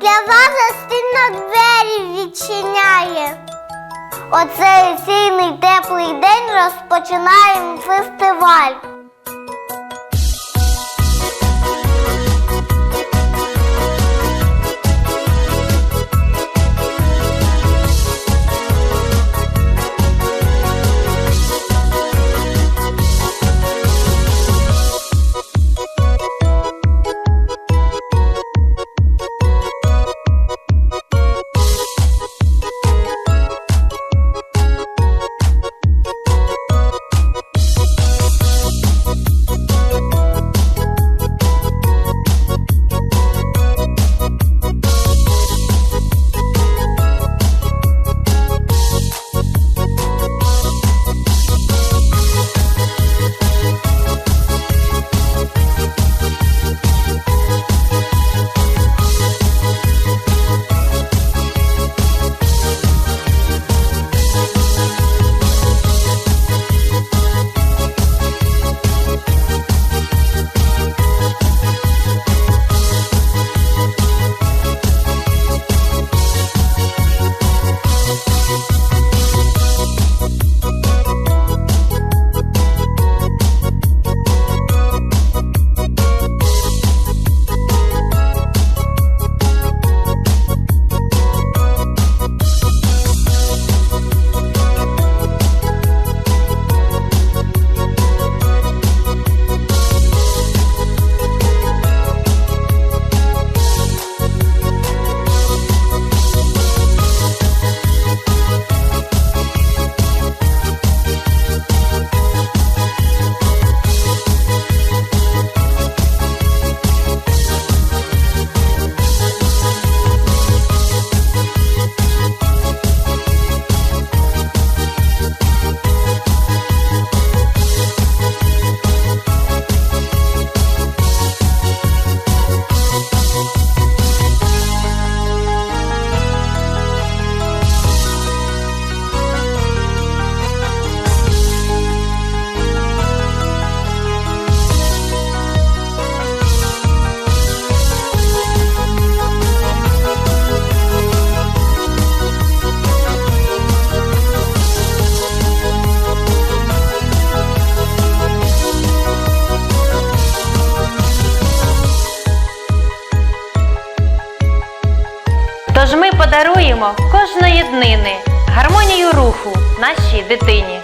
для вас гостинно двері відчиняє. Оцей осінний теплий день розпочинаємо фестиваль. Тож ми подаруємо кожної днини гармонію руху нашій дитині.